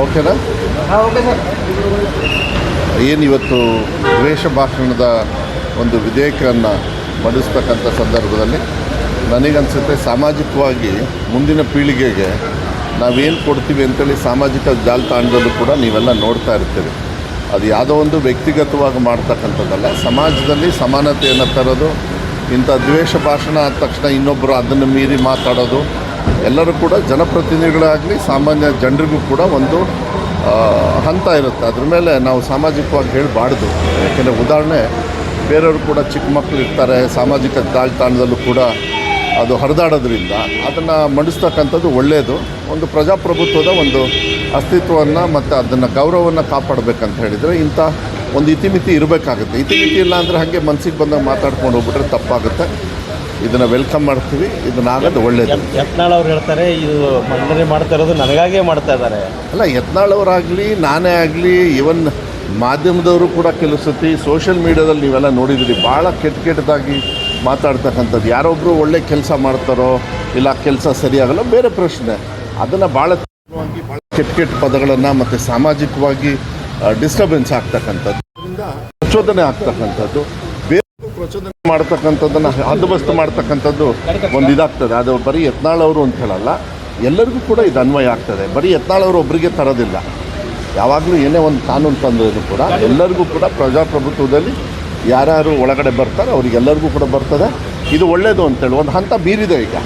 ಓಕೆನಾ? ಏನು ಇವತ್ತು ಏನಿವತ್ತು ದ್ವೇಷ ಭಾಷಣದ ಒಂದು ವಿಧೇಯಕವನ್ನು ಮಂಡಿಸ್ತಕ್ಕಂಥ ಸಂದರ್ಭದಲ್ಲಿ ನನಗನ್ಸುತ್ತೆ ಸಾಮಾಜಿಕವಾಗಿ ಮುಂದಿನ ಪೀಳಿಗೆಗೆ ನಾವೇನು ಕೊಡ್ತೀವಿ ಅಂತೇಳಿ ಸಾಮಾಜಿಕ ಜಾಲತಾಣದಲ್ಲೂ ಕೂಡ ನೀವೆಲ್ಲ ನೋಡ್ತಾ ಇರ್ತೀವಿ ಅದು ಯಾವುದೋ ಒಂದು ವ್ಯಕ್ತಿಗತವಾಗಿ ಮಾಡ್ತಕ್ಕಂಥದ್ದಲ್ಲ ಸಮಾಜದಲ್ಲಿ ಸಮಾನತೆಯನ್ನು ತರೋದು ಇಂಥ ದ್ವೇಷ ಭಾಷಣ ಆದ ತಕ್ಷಣ ಇನ್ನೊಬ್ಬರು ಅದನ್ನು ಮೀರಿ ಮಾತಾಡೋದು. ಎಲ್ಲರೂ ಕೂಡ ಜನಪ್ರತಿನಿಧಿಗಳಾಗಲಿ, ಸಾಮಾನ್ಯ ಜನರಿಗೂ ಕೂಡ ಒಂದು ಹಂತ ಇರುತ್ತೆ. ಅದ್ರ ಮೇಲೆ ನಾವು ಸಾಮಾಜಿಕವಾಗಿ ಹೇಳಬಾರ್ದು. ಯಾಕೆಂದರೆ ಉದಾಹರಣೆ, ಬೇರೆಯವರು ಕೂಡ ಚಿಕ್ಕ ಮಕ್ಕಳು ಇರ್ತಾರೆ, ಸಾಮಾಜಿಕ ಜಾಲತಾಣದಲ್ಲೂ ಕೂಡ ಅದು ಹರಿದಾಡೋದ್ರಿಂದ ಅದನ್ನು ಮಂಡಿಸ್ತಕ್ಕಂಥದ್ದು ಒಳ್ಳೆಯದು ಒಂದು ಪ್ರಜಾಪ್ರಭುತ್ವದ ಒಂದು ಅಸ್ತಿತ್ವವನ್ನು ಮತ್ತು ಅದನ್ನು ಗೌರವವನ್ನು ಕಾಪಾಡಬೇಕಂತ ಹೇಳಿದರೆ ಇಂಥ ಒಂದು ಇತಿಮಿತಿ ಇರಬೇಕಾಗುತ್ತೆ. ಇತಿಮಿತಿ ಇಲ್ಲ ಅಂದರೆ ಹಾಗೆ ಮನಸ್ಸಿಗೆ ಬಂದಾಗ ಮಾತಾಡ್ಕೊಂಡು ಹೋಗ್ಬಿಟ್ರೆ ತಪ್ಪಾಗುತ್ತೆ. ಇದನ್ನು ವೆಲ್ಕಮ್ ಮಾಡ್ತೀವಿ. ಇದನ್ನ ಆಗೋದು ಒಳ್ಳೆಯದು ಯತ್- ಯತ್ನಾಳ್ ಅವ್ರು ಹೇಳ್ತಾರೆ ಇದು ಮಂಡನೆ ಮಾಡ್ತಾ ಇರೋದು ನನಗಾಗೇ ಮಾಡ್ತಾ ಇದ್ದಾರೆ. ಅಲ್ಲ ಯತ್ನಾಳವರಾಗಲಿ ನಾನೇ ಆಗಲಿ ಇವನ್ ಮಾಧ್ಯಮದವರು ಕೂಡ ಕೆಲವು ಸತಿ ಸೋಷಿಯಲ್ ಮೀಡ್ಯಾದಲ್ಲಿ ನೀವೆಲ್ಲ ನೋಡಿದಿರಿ ಭಾಳ ಕೆಟ್ಟ ಕೆಟ್ಟದಾಗಿ ಮಾತಾಡ್ತಕ್ಕಂಥದ್ದು. ಯಾರೊಬ್ಬರು ಒಳ್ಳೆ ಕೆಲಸ ಮಾಡ್ತಾರೋ ಇಲ್ಲ ಕೆಲಸ ಸರಿಯಾಗಲ್ಲ ಬೇರೆ ಪ್ರಶ್ನೆ. ಅದನ್ನು ಭಾಳ ಭಾಳ ಕೆಟ್ಟ ಕೆಟ್ಟ ಪದಗಳನ್ನು ಮತ್ತು ಸಾಮಾಜಿಕವಾಗಿ ಡಿಸ್ಟರ್ಬೆನ್ಸ್ ಆಗ್ತಕ್ಕಂಥದ್ದು. ಅದರಿಂದ ಪ್ರಚೋದನೆ ಆಗ್ತಕ್ಕಂಥದ್ದು. ಬೇರೆ ಪ್ರಚೋದನೆ ಮಾಡ್ತಕ್ಕಂಥದ್ದನ್ನು ಹದ್ದುಬಸ್ತು ಮಾಡ್ತಕ್ಕಂಥದ್ದು ಒಂದು ಇದಾಗ್ತದೆ. ಅದು ಬರೀ ಯತ್ನಾಳ್ ಅವರು ಅಂತ ಹೇಳಲ್ಲ. ಎಲ್ಲರಿಗೂ ಕೂಡ ಇದು ಅನ್ವಯ ಆಗ್ತದೆ. ಬರೀ ಯತ್ನಾಳ್ ಅವರು ಒಬ್ಬರಿಗೆ ತರೋದಿಲ್ಲ. ಯಾವಾಗಲೂ ಏನೇ ಒಂದು ಕಾನೂನು ತಂದ್ರೂ ಕೂಡ ಎಲ್ಲರಿಗೂ ಕೂಡ ಪ್ರಜಾಪ್ರಭುತ್ವದಲ್ಲಿ ಯಾರ್ಯಾರು ಒಳಗಡೆ ಬರ್ತಾರೆ ಅವರಿಗೆಲ್ಲರಿಗೂ ಕೂಡ ಬರ್ತದೆ. ಇದು ಒಳ್ಳೆಯದು ಅಂತೇಳಿ ಒಂದು ಹಂತ ಮೀರಿದೆ ಈಗ.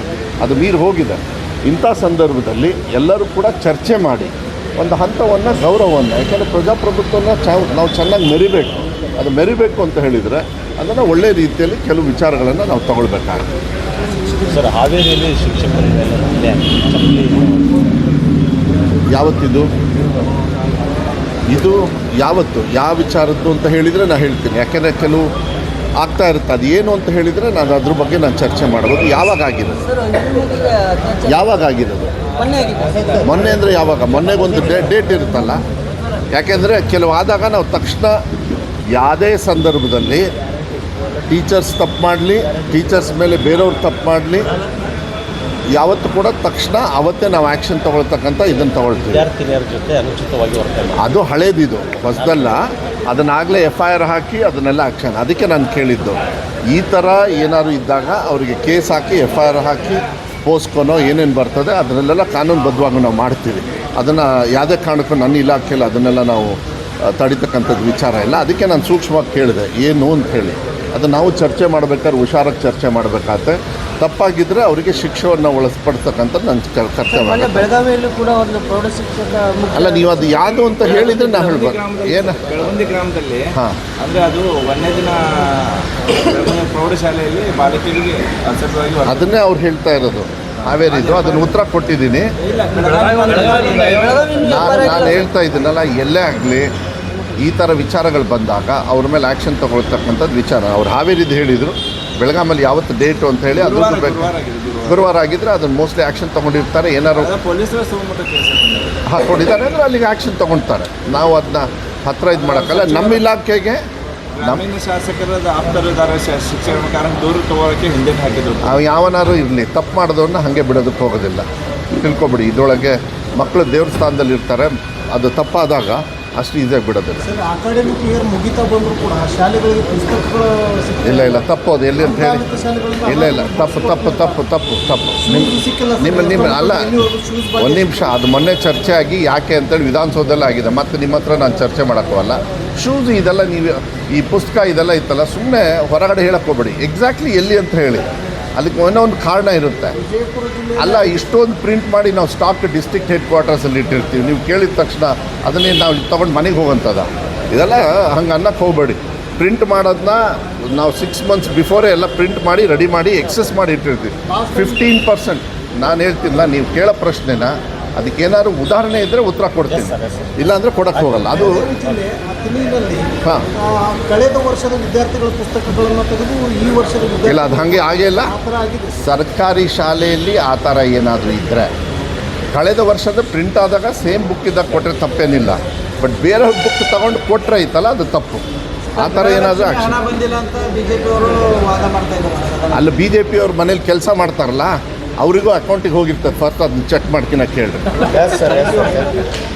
ಅದು ಮೀರಿ ಹೋಗಿದೆ. ಇಂಥ ಸಂದರ್ಭದಲ್ಲಿ ಎಲ್ಲರೂ ಕೂಡ ಚರ್ಚೆ ಮಾಡಿ ಒಂದು ಹಂತವನ್ನು ಗೌರವವನ್ನು ಯಾಕೆಂದರೆ ಪ್ರಜಾಪ್ರಭುತ್ವನ ಚ ನಾವು ಚೆನ್ನಾಗಿ ಮೆರಿಬೇಕು. ಅದು ಮೆರಿಬೇಕು ಅಂತ ಹೇಳಿದರೆ ಅದನ್ನು ಒಳ್ಳೆಯ ರೀತಿಯಲ್ಲಿ ಕೆಲವು ವಿಚಾರಗಳನ್ನು ನಾವು ತಗೊಳ್ಬೇಕಾಗುತ್ತೆ. ಸರ್ ಹಾವೇರಿಯಲ್ಲಿ ಶಿಕ್ಷಕರ ಯಾವತ್ತಿದು? ಇದು ಯಾವತ್ತು? ಯಾವ ವಿಚಾರದ್ದು ಅಂತ ಹೇಳಿದರೆ ನಾನು ಹೇಳ್ತೀನಿ. ಯಾಕೆಂದರೆ ಕೆಲವು ಆಗ್ತಾ ಇರುತ್ತೆ. ಅದು ಏನು ಅಂತ ಹೇಳಿದರೆ ನಾನು ಅದ್ರ ಬಗ್ಗೆ ನಾನು ಚರ್ಚೆ ಮಾಡ್ಬೋದು. ಯಾವಾಗ ಆಗಿರೋದು? ಯಾವಾಗ ಆಗಿರೋದು? ಮೊನ್ನೆ ಅಂದರೆ ಯಾವಾಗ? ಮೊನ್ನೆಗೊಂದು ಡೇ ಡೇಟ್ ಇರುತ್ತಲ್ಲ. ಯಾಕೆಂದರೆ ಕೆಲವು ಆದಾಗ ನಾವು ತಕ್ಷಣ ಯಾವುದೇ ಸಂದರ್ಭದಲ್ಲಿ ಟೀಚರ್ಸ್ ತಪ್ಪು ಮಾಡಲಿ ಟೀಚರ್ಸ್ ಮೇಲೆ ಬೇರೆಯವ್ರು ತಪ್ಪು ಮಾಡಲಿ ಯಾವತ್ತು ಕೂಡ ತಕ್ಷಣ ಅವತ್ತೇ ನಾವು ಆ್ಯಕ್ಷನ್ ತೊಗೊಳ್ತಕ್ಕಂಥ ಇದನ್ನು ತೊಗೊಳ್ತೀವಿ. ಅದು ಹಳೇದಿದು ಹೊಸದಲ್ಲ. ಅದನ್ನಾಗಲೇ ಎಫ್ ಐ ಆರ್ ಹಾಕಿ ಅದನ್ನೆಲ್ಲ ಆ್ಯಕ್ಷನ್ ಅದಕ್ಕೆ ನಾನು ಕೇಳಿದ್ದು ಈ ಥರ ಏನಾದ್ರು ಇದ್ದಾಗ ಅವರಿಗೆ ಕೇಸ್ ಹಾಕಿ ಎಫ್ ಐ ಆರ್ ಹಾಕಿ ಪೋಸ್ಕೊನೋ ಏನೇನು ಬರ್ತದೆ, ಅದನ್ನೆಲ್ಲ ಕಾನೂನುಬದ್ಧವಾಗಿ ನಾವು ಮಾಡ್ತೀವಿ. ಅದನ್ನು ಯಾವುದೇ ಕಾರಣಕ್ಕೂ ನನ್ನ ಇಲಾಖೆಯಲ್ಲಿ ಅದನ್ನೆಲ್ಲ ನಾವು ತಡಿತಕ್ಕಂಥದ್ದು ವಿಚಾರ ಇಲ್ಲ. ಅದಕ್ಕೆ ನಾನು ಸೂಕ್ಷ್ಮವಾಗಿ ಕೇಳಿದೆ. ಏನು ಅಂತ ಹೇಳಿ. ಅದು ನಾವು ಚರ್ಚೆ ಮಾಡಬೇಕಾದ್ರೆ ಹುಷಾರಾಗಿ ಚರ್ಚೆ ಮಾಡಬೇಕಾಗತ್ತೆ ತಪ್ಪಾಗಿದ್ದರೆ ಅವರಿಗೆ ಶಿಕ್ಷೆಯನ್ನು ಒಳಸ್ಪಡ್ತಕ್ಕಂಥ ನನ್ನ ಕರ್ತವ್ಯ. ಬೆಳಗಾವಿಯಲ್ಲೂ ಕೂಡ ಒಂದು ಪ್ರೌಢ ಶಿಕ್ಷಕ ಅಲ್ಲ ನೀವು ಅದು ಯಾವುದು ಅಂತ ಹೇಳಿದರೆ ನಾನು ಹೇಳ್ಬೋದು ಏನು? ಬೆಳವಂದಿ ಗ್ರಾಮದಲ್ಲಿ ಹಾಂ. ಅಂದರೆ ಅದು ಒಂದನೇ ದಿನ ಪ್ರೌಢಶಾಲೆಯಲ್ಲಿ ಬಾಲಕಿಯರಿಗೆ ಅದನ್ನೇ ಅವ್ರು ಹೇಳ್ತಾ ಇರೋದು. ಹಾವೇರಿದು. ಅದನ್ನು ಉತ್ತರ ಕೊಟ್ಟಿದ್ದೀನಿ. ನಾನು ನಾನು ಹೇಳ್ತಾ ಇದ್ದೀನಲ್ಲ ಎಲ್ಲೇ ಆಗಲಿ ಈ ಥರ ವಿಚಾರಗಳು ಬಂದಾಗ ಅವ್ರ ಮೇಲೆ ಆ್ಯಕ್ಷನ್ ತಗೊಳ್ತಕ್ಕಂಥದ್ದು ವಿಚಾರ. ಅವ್ರು ಹಾವೇರಿದು ಹೇಳಿದರು. ಬೆಳಗಾಮಲ್ಲಿ ಯಾವತ್ತು ಡೇಟು ಅಂತ ಹೇಳಿ ಅದು ಗುರುವಾರ- ಆಗಿದ್ರೆ ಅದನ್ನು ಮೋಸ್ಟ್ಲಿ ಆ್ಯಕ್ಷನ್ ತಗೊಂಡಿರ್ತಾರೆ. ಏನಾರು ಹಾಕೊಂಡಿದ್ದಾರೆ. ಅಂದ್ರೆ ಅಲ್ಲಿಗೆ ಆ್ಯಕ್ಷನ್ ತೊಗೊಳ್ತಾರೆ ನಾವು ಅದನ್ನ ಹತ್ರ ಇದು ಮಾಡೋಕ್ಕಲ್ಲ. ನಮ್ಮ ಇಲಾಖೆಗೆ ನಮ್ಮ ಗ್ರಾಮೀಣ ಶಾಸಕರ ಆಪ್ತರಿದ್ದಾರೆ. ಶಿಕ್ಷಕರ ಕಾರಣ ದೂರ ತಗೊಳಕ್ಕೆ ಹಿಂದೆ ಹಾಕಿದ್ರು. ನಾವು ಯಾವನಾರು ಇರಲಿ. ತಪ್ಪು ಮಾಡಿದವ್ರನ್ನ ಹಾಗೆ ಬಿಡೋದಕ್ಕೆ ಹೋಗೋದಿಲ್ಲ. ತಿಳ್ಕೊಬಿಡಿ. ಇದರೊಳಗೆ ಮಕ್ಕಳು ದೇವ್ರ ಸ್ಥಾನದಲ್ಲಿ ಇರ್ತಾರೆ ಅದು ತಪ್ಪಾದಾಗ ಅಷ್ಟು ಈಸಿಯಾಗಿ ಬಿಡೋದಿಲ್ಲ ಸರ್ ಅಕಾಡೆಮಿಕ್ ಇಯರ್ ಮುಗಿತಾ ಬಂದರೂ ಕೂಡ ಶಾಲೆಗಳಿಗೆ ಪುಸ್ತಕಗಳು ಇಲ್ಲ ಇಲ್ಲ ತಪ್ಪು ಅದು ಎಲ್ಲಿ ಅಂತ ಹೇಳಿ. ಇಲ್ಲ ಇಲ್ಲ ತಪ್ಪು ತಪ್ಪು ತಪ್ಪು ತಪ್ಪು ತಪ್ಪು. ನಿಮ್ಮ ನಿಮ್ಮ ಅಲ್ಲ ಒಂದು ನಿಮಿಷ ಅದು ಮೊನ್ನೆ ಚರ್ಚೆ ಆಗಿ ಯಾಕೆ ಅಂತೇಳಿ ವಿಧಾನಸೌಧದಲ್ಲೇ ಆಗಿದೆ. ಮತ್ತೆ ನಿಮ್ಮ ಹತ್ರ ನಾನು ಚರ್ಚೆ ಮಾಡೋಕ್ಕವಲ್ಲ ಶೂಸ್ ಇದೆಲ್ಲ ನೀವು ಈ ಪುಸ್ತಕ ಇದೆಲ್ಲ ಇತ್ತಲ್ಲ ಸುಮ್ಮನೆ ಹೊರಗಡೆ ಹೇಳಕ್ಕೆ ಹೋಗ್ಬೇಡಿ. ಎಕ್ಸಾಕ್ಟ್ಲಿ ಎಲ್ಲಿ ಅಂತ ಹೇಳಿ. ಅದಕ್ಕೆ ಏನೋ ಒಂದು ಕಾರಣ ಇರುತ್ತೆ. ಅಲ್ಲ, ಇಷ್ಟೊಂದು ಪ್ರಿಂಟ್ ಮಾಡಿ ನಾವು ಸ್ಟಾಕ್ ಡಿಸ್ಟ್ರಿಕ್ಟ್ ಹೆಡ್ ಕ್ವಾರ್ಟರ್ಸಲ್ಲಿ ಇಟ್ಟಿರ್ತೀವಿ. ನೀವು ಕೇಳಿದ ತಕ್ಷಣ ಅದನ್ನೇ ನಾವು ತೊಗೊಂಡು ಮನೆಗೆ ಹೋಗೋಂಥದ್ದು ಇದೆಲ್ಲ ಹಂಗೆ ಅನ್ನಕ್ಕೆ ಹೋಗಬೇಡಿ. ಪ್ರಿಂಟ್ ಮಾಡೋದನ್ನ ನಾವು ಸಿಕ್ಸ್ ಮಂತ್ಸ್ ಬಿಫೋರೇ ಎಲ್ಲ ಪ್ರಿಂಟ್ ಮಾಡಿ ರೆಡಿ ಮಾಡಿ ಎಕ್ಸಸ್ ಮಾಡಿ ಇಟ್ಟಿರ್ತೀವಿ. ಫಿಫ್ಟೀನ್ ಪರ್ಸೆಂಟ್ ನಾನು ಹೇಳ್ತಿಲ್ಲ, ನೀವು ಕೇಳೋ ಪ್ರಶ್ನೆನ ಅದಕ್ಕೇನಾದ್ರು ಉದಾಹರಣೆ ಇದ್ದರೆ ಉತ್ತರ ಕೊಡ್ತೀನಿ. ಇಲ್ಲಾಂದರೆ ಕೊಡಕ್ಕೆ ಹೋಗಲ್ಲ. ಅದು ಹಾಂ. ಕಳೆದ ವರ್ಷದ ವಿದ್ಯಾರ್ಥಿಗಳ ಪುಸ್ತಕಗಳನ್ನು ತೆಗೆದು ಈ ವರ್ಷದ ಇಲ್ಲ ಅದು ಹಾಗೆ ಆಗೇ ಇಲ್ಲ. ಸರ್ಕಾರಿ ಶಾಲೆಯಲ್ಲಿ ಆ ಥರ ಏನಾದರೂ ಇದ್ದರೆ ಕಳೆದ ವರ್ಷದ ಪ್ರಿಂಟ್ ಆದಾಗ ಸೇಮ್ ಬುಕ್ ಇದ್ದಾಗ ಕೊಟ್ಟರೆ ತಪ್ಪೇನಿಲ್ಲ. ಬಟ್ ಬೇರೆ ಬುಕ್ ತಗೊಂಡು ಕೊಟ್ಟರೆ ಐತಲ್ಲ ಅದು ತಪ್ಪು. ಆ ಥರ ಏನಾದರೂ ಆಕ್ಷನ್. ಅಲ್ಲಿ ಬಿ ಜೆ ಪಿಯವರು ಮನೇಲಿ ಕೆಲಸ ಮಾಡ್ತಾರಲ್ಲ ಅವರಿಗೂ ಅಕೌಂಟಿಗೆ ಹೋಗಿರ್ತದೆ. ಫಸ್ಟ್ ಅದನ್ನ ಚೆಕ್ ಎಸ್ ಸರ್